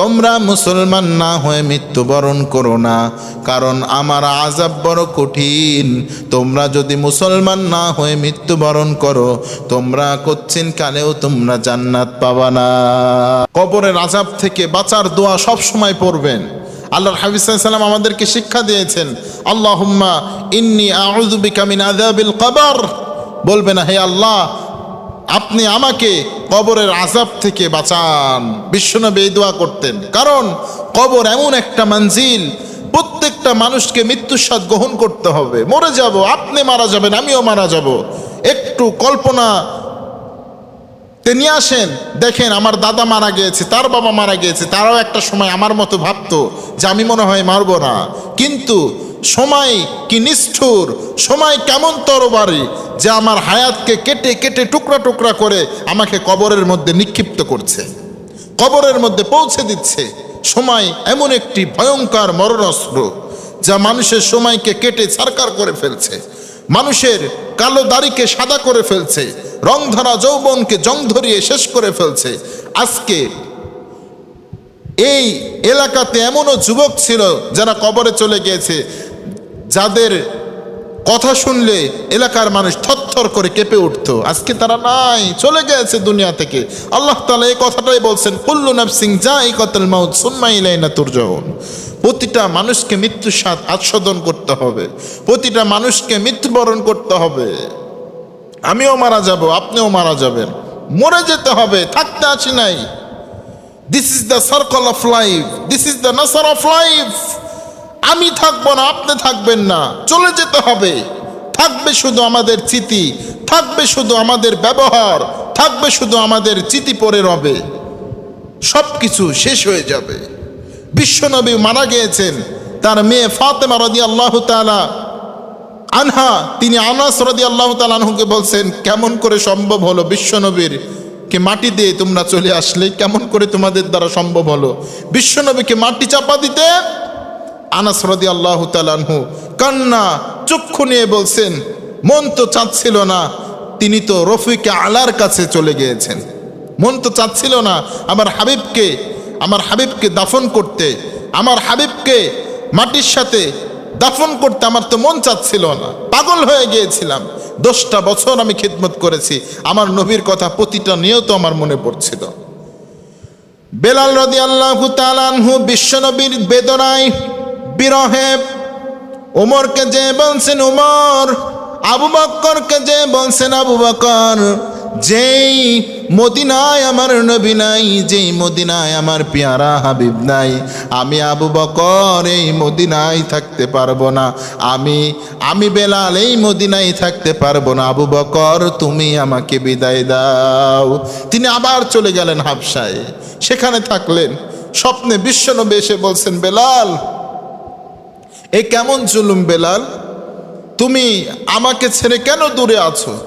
তোমরা মুসলমান না হয়ে মৃত্যুবরণ করো না, কারণ আমার আজাব বড় কঠিন। তোমরা যদি মুসলমান না হয়ে মৃত্যুবরণ করো, তোমরা কচ্ছিন কালেও তোমরা জান্নাত পাবা না। কবরের আজাব থেকে বাঁচার দোয়া সব সময় পড়বেন। আল্লাহর হাফিজ সাল্লাম আমাদেরকে শিক্ষা দিয়েছেন, আল্লাহুম্মা ইন্নি আউযুবিকা মিন আযাবিল কবর। বলবে না, হে আল্লাহ আপনি আমাকে কবরের আজাব থেকে বাঁচান। বিশ্বনবী এই দোয়া করতেন। কারণ কবর এমন একটা মঞ্জিল, প্রত্যেকটা মানুষকে মৃত্যুর স্বাদ গ্রহণ করতে হবে। মরে যাব, আপনি মারা যাবেন, আমিও মারা যাব। একটু কল্পনা তে নিয়ে আসেন। দেখেন, আমার দাদা মারা গিয়েছে, তার বাবা মারা গিয়েছে, তারাও একটা সময় আমার মতো ভাবতো যে আমি মনে হয় মারব না। কিন্তু সময় কি নিষ্ঠুর, সময় কেমন তরবারি যে আমার হায়াতকে কেটে কেটে টুকরা টুকরা করে আমাকে কবরের মধ্যে নিক্ষিপ্ত করছে, কবরের মধ্যে পৌঁছে দিচ্ছে। সময় এমন একটি ভয়ঙ্কর মরণস্ত্র যা মানুষের সময়কে কেটে ছারকার করে ফেলছে, মানুষের কালো দাড়িকে সাদা করে ফেলছে, রংধরা যৌবনকে জং ধরিয়ে শেষ করে ফেলছে। আজকে এই এলাকাতে এমনও যুবক ছিল যারা কবরে চলে গিয়েছে যাদের কথা শুনলে এলাকার মানুষ থরথর করে কেঁপে উঠতো। আজকে তারা নাই, চলে গেছে দুনিয়া থেকে। আল্লাহ তালা এই কথাটাই বলছেন, কুল্লু সিং যা এই কতল মাউদ সুন্মাই লাইনা তুরজাউন। প্রতিটা মানুষকে মৃত্যুর স্বাদ আস্বাদন করতে হবে। প্রতিটা মানুষকে মৃত্যুবরণ করতে হবে। আমিও মারা যাব, আপনিও মারা যাবেন। মরে যেতে হবে, থাকতে আছি নাই। This is the circle of life this is the নাসার অফ লাইফ আমি থাকব না, আপনি থাকবেন না। চলে যেতে হবে। থাকবে শুধু আমাদের চিতি থাকবে শুধু আমাদের ব্যবহার, থাকবে শুধু আমাদের চিতি পরে রবে। সব কিছু শেষ হয়ে যাবে। বিশ্বনবী মারা গিয়েছেন। তার মেয়ে ফাতেমা রদি আল্লাহ তালা আনহা, তিনি আনাস রদি আল্লাহ তালানহুকে বলছেন, কেমন করে সম্ভব হলো বিশ্বনবীর কে মাটি দিয়ে তোমরা চলে আসলে? কেমন করে তোমাদের দ্বারা সম্ভব হলো? বিশ্বনবীকে মাটি চাপা দিতে আনাস রদি আল্লাহ তালানহু কান্না, চক্ষু নিয়ে বলছেন, মন তো চাচ্ছিল না, তিনি তো রফিকে আলার কাছে চলে গিয়েছেন। মন তো চাচ্ছিল না, আমার হাবিবকে আমার হাবিবকে দাফন করতে, আমার হাবিবকে মাটির সাথে দাফন করতে আমার তো মন চাচ্ছিল না। পাগল হয়ে গিয়েছিলাম। দশটা বছর আমি খিদমত করেছি, আমার নবীর কথা প্রতিটা নিয়ত আমার মনে পড়ছিল। বেলাল রদি আল্লাহ তালানহু বিশ্বনবীর বেদনায় বিরহে ওমরকে যে বলছেন উমর, আবু বক্করকে যে বলছেন আবু বকর যেই মদিনায় আমার নবী নাই, যেই মদিনায় আমার পেয়ারা হাবিব নাই, আমি আবু বকর এই মদিনায় থাকতে পারব না, আমি আমি বেলাল এই মদিনায় থাকতে পারব না, আবু বকর তুমি আমাকে বিদায় দাও। তিনি আবার চলে গেলেন হাবসায় সেখানে থাকলেন, স্বপ্নে বিশ্বনবী এসে বলছেন, বেলাল এ কেমন জুলুম বেলাল? তুমি আমাকে ছেড়ে কেন দূরে আছো?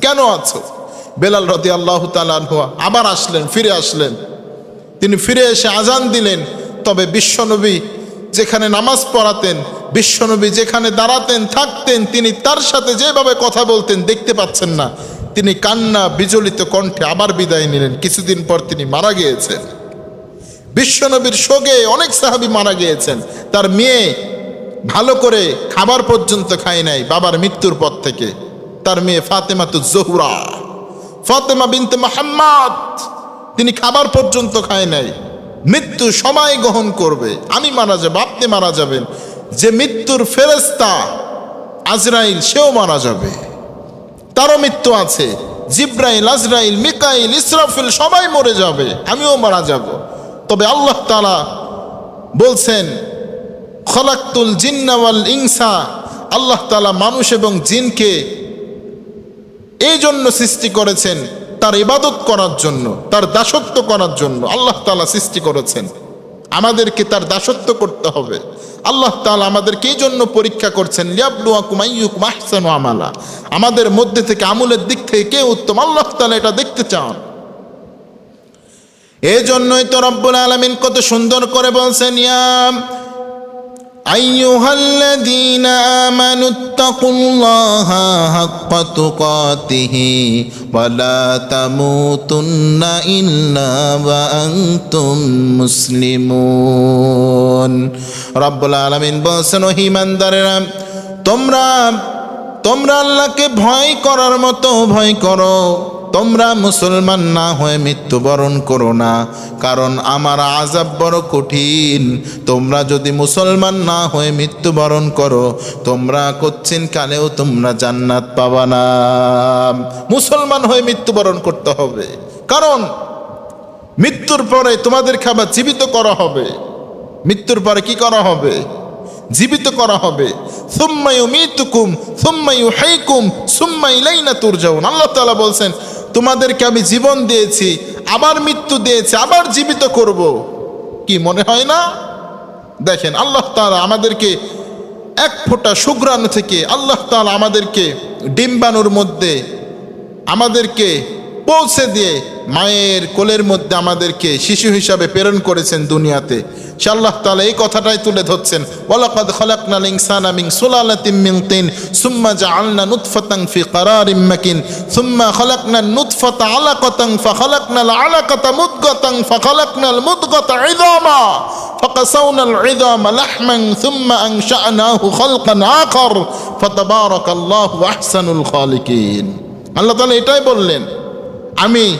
কেন আছো? বেলাল রতি আল্লাহ তালুয়া আবার আসলেন, ফিরে আসলেন। তিনি ফিরে এসে আজান দিলেন। তবে বিশ্বনবী যেখানে নামাজ পড়াতেন, বিশ্বনবী যেখানে দাঁড়াতেন, থাকতেন, তিনি তার সাথে যেভাবে কথা বলতেন দেখতে পাচ্ছেন না। তিনি কান্না, বিজলিত কণ্ঠে আবার বিদায় নিলেন। কিছুদিন পর তিনি মারা গিয়েছেন। বিশ্বনবীর শোকে অনেক সাহাবি মারা গিয়েছেন। তার মেয়ে ভালো করে খাবার পর্যন্ত খায় নাই বাবার মৃত্যুর পর থেকে। তার মেয়ে ফাতেমা তো জহুরা। ফাতেমা বিনতে মোহাম্মদ, তিনি খাবার পর্যন্ত খায় নাই। মৃত্যু সময় গ্রহণ করবে। আমি মারা যাব, আপনি মারা যাবেন। যে মৃত্যুর ফেরেস্তা আজরাইল, সেও মারা যাবে। তারও মৃত্যু আছে। জিব্রাইল, আজরাইল, মিকাইল, ইসরাফিল সবাই মরে যাবে। আমিও মারা যাব। তবে আল্লাহ তালা বলছেন খলাক্তুল জিন্নাওয়াল ইংসা আল্লাহ তালা মানুষ এবং জিনকে এই জন্য সৃষ্টি করেছেন তার ইবাদত করার জন্য, তার দাসত্ব করার জন্য আল্লাহ তালা সৃষ্টি করেছেন। আমাদেরকে তার দাসত্ব করতে হবে। আল্লাহ তালা আমাদেরকে এই জন্য পরীক্ষা করছেন লিয়াবলুয়াকুম আইয়ুকুম আহসানু আমালা। আমাদের মধ্যে থেকে আমলের দিক থেকে কে উত্তম, আল্লাহ তাআলা এটা দেখতে চান। এই জন্যই তো রব্বুল আলামিন কত সুন্দর করে বলছেন ইয়াম أيها الذين آمنوا اتقوا الله حق تقاته ولا تموتن إلا وأنتم مسلمون رب العالمين বলছেন ও হিমানদারেরা তোমরা তোমরা আল্লাহকে ভয় করার মতো ভয় করো তোমরা মুসলমান না হয়ে মৃত্যুবরণ করো না, কারণ আমার আজাব বড় কঠিন। তোমরা যদি মুসলমান না হয়ে মৃত্যুবরণ করো, তোমরা করছেন কালেও তোমরা জান্নাত পাবা না। মুসলমান হয়ে মৃত্যুবরণ করতে হবে, কারণ মৃত্যুর পরে তোমাদের খাবার জীবিত করা হবে। মৃত্যুর পরে কি করা হবে? জীবিত করা হবে। সুম্মায়ু মিতুকুম সুম্মায়ু হাইকুম সুম্মাই লাইনা তুরজাউন। আল্লাহ তাআলা বলছেন তোমাদেরকে আমি জীবন দিয়েছি, আবার মৃত্যু দিয়েছি, আবার জীবিত করব। কি মনে হয় না? দেখেন, আল্লাহ তালা আমাদেরকে এক ফোঁটা শুক্রাণু থেকে, আল্লাহ তালা আমাদেরকে ডিম্বাণুর মধ্যে আমাদেরকে পৌঁছে দিয়ে মায়ের কোলের মধ্যে আমাদেরকে শিশু হিসাবে প্রেরণ করেছেন দুনিয়াতে। শাল্লাহ তালা এই কথাটাই তুলে ধরছেন। ওয়ালাকাদ খলাকনাল ইনসানা মিন সুলালাতিম মিন তিন, সুম্মা জাআলনা নুতফাতান ফি কারারিম মাকিন, সুম্মা খলাকনাল নুতফাতা আলাকাতান ফখলাকনাল আলাকাতা মুদগাতান ফখলাকনাল মুদগাতা ইযামা ফকাসাউনাল ইযামা লাহমান, সুম্মা আনশানাহু খলকান আখার আল্লাহ আহসানুল খালিকিন। আল্লাহ তাআলা এটাই বললেন আমি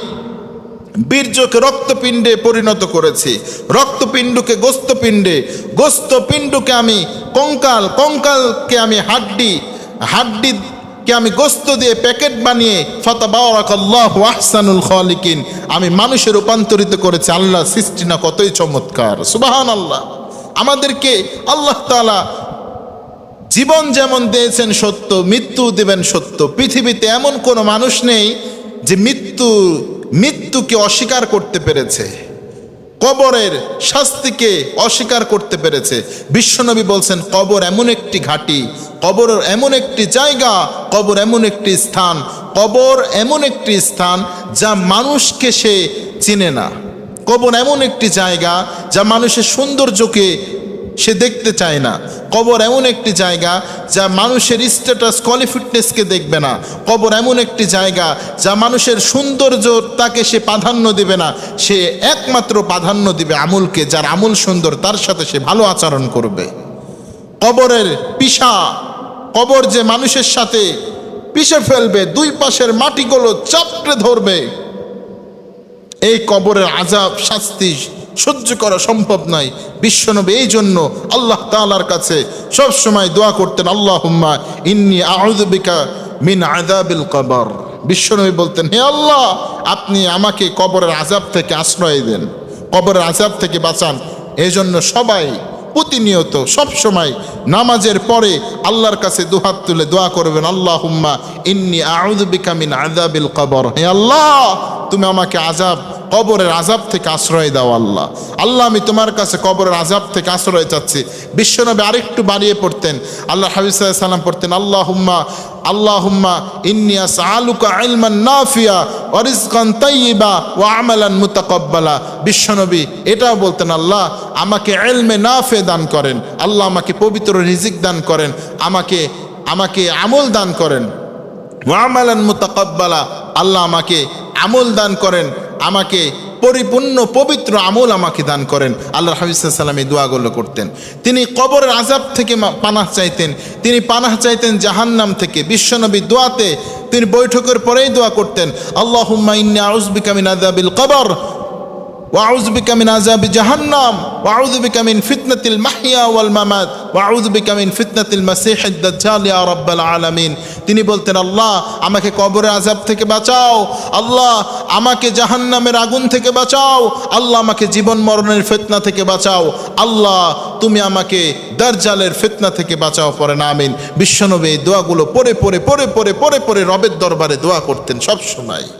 বীর্যকে রক্তপিণ্ডে পরিণত করেছি। রক্তপিণ্ডকে গোস্তপিণ্ডে, গোস্তপিণ্ডকে আমি কঙ্কাল, কঙ্কালকে আমি হাড্ডি, হাড্ডিকে আমি গোস্ত দিয়ে প্যাকেট বানিয়ে, ফতাবারাকাল্লাহ আহসানুল খালিকিন, আমি মানুষে রূপান্তরিত করেছি আল্লাহ সৃষ্টি, না কতই চমৎকার। সুবাহান আল্লাহ আমাদেরকে আল্লাহ তাআলা জীবন যেমন দিয়েছেন সত্য, মৃত্যু দেবেন সত্য, পৃথিবীতে এমন কোনো মানুষ নেই যে মৃত্যু, মৃত্যুকে অস্বীকার করতে পেরেছে, কবরের শাস্তিকে অস্বীকার করতে পেরেছে। বিশ্বনবী বলছেন, কবর এমন একটি ঘাটি, কবর এমন একটি জায়গা, কবর এমন একটি স্থান, কবর এমন একটি স্থান যা মানুষকে সে চিনে না। কবর এমন একটি জায়গা যা মানুষের সৌন্দর্যকে সে দেখতে চায় না। কবর এমন একটি জায়গা যা মানুষের স্ট্যাটাস কোয়ালিফিটনেসকে দেখবে না। কবর এমন একটি জায়গা যা মানুষের সৌন্দর্য তাকে সে প্রাধান্য দিবে না। সে একমাত্র প্রাধান্য দিবে আমুলকে, যার আমুল সুন্দর, তার সাথে সে ভালো আচরণ করবে। কবরের পিসা, কবর যে মানুষের সাথে পিষে ফেলবে, দুই পাশের মাটিগুলো চাপড়ে ধরবে, এই কবরের আজাব শাস্তি সহ্য করা সম্ভব নয় বিশ্বনবী এই জন্য আল্লাহ তাআলার কাছে সব সময় দোয়া করতেন আল্লাহ হুম্মা ইন্নি আউযুবিকা মিন আযাবিল কবর। বিশ্বনবী বলতেন, হে আল্লাহ, আপনি আমাকে কবরের আজাব থেকে আশ্রয় দেন, কবরের আজাব থেকে বাঁচান। এই জন্য সবাই প্রতিনিয়ত সব সময় নামাজের পরে আল্লাহর কাছে দুহাত তুলে দোয়া করবেন আল্লাহ হুম্মা ইন্নি আউযুবিকা মিন আযাবিল কবর। হে আল্লাহ তুমি আমাকে আজাব, কবরের আজাব থেকে আশ্রয় দাও আল্লাহ। আল্লাহ, আমি তোমার কাছে কবরের আজাব থেকে আশ্রয় চাচ্ছি। বিশ্বনবী আরেকটু বাড়িয়ে পড়তেন। আল্লাহ হাবিজ সাল্লাম পড়তেন আল্লাহ হুম্মা হুম্মা ইন্নিয়াস আলুকা ইলমান নাফিয়া ওয়ারিজকান তাইয়িবা ওয়া আমালান মুতাকাব্বালা। বিশ্বনবী এটাও বলতেন, আল্লাহ, আমাকে এলমে নাফে দান করেন। আল্লাহ আমাকে পবিত্র রিজিক দান করেন। আমাকে আমাকে আমল দান করেন। ওয়ামালান মুতাকাব্বালা। আল্লাহ আমাকে আমল দান করেন, আমাকে পরিপূর্ণ পবিত্র আমল আমাকে দান করেন। আল্লাহ হাফিজাল্লাম এই দোয়াগুলো করতেন। তিনি কবরের আজাব থেকে পানাহ চাইতেন। তিনি পানাহ চাইতেন জাহান্নাম থেকে। বিশ্বনবী দোয়াতে তিনি বৈঠকের পরেই দোয়া করতেন আল্লাহ ইন্নি আউজবিকা মিন আযাবিল কবর ওয়াউজ বিকামিন আজাবি জাহান্নাম ওয়াউজ বিকামিন মাহিয়া ওয়াল মামাত ওয়াউজ বিকামিন ফিতনাতিল মাসিহিদ দাজ্জাল, ইয়া রাব্বাল আলামিন। তিনি বলতেন, আল্লাহ, আমাকে কবরের আজাব থেকে বাঁচাও। আল্লাহ, আমাকে জাহান্নামের আগুন থেকে বাঁচাও। আল্লাহ, আমাকে জীবন মরণের ফেতনা থেকে বাঁচাও। আল্লাহ, তুমি আমাকে দরজালের ফেতনা থেকে বাঁচাও। পরে না আমিন। বিশ্বনবী দোয়াগুলো পরে পরে পরে পরে পরে পরে রবের দরবারে দোয়া করতেন সব সময়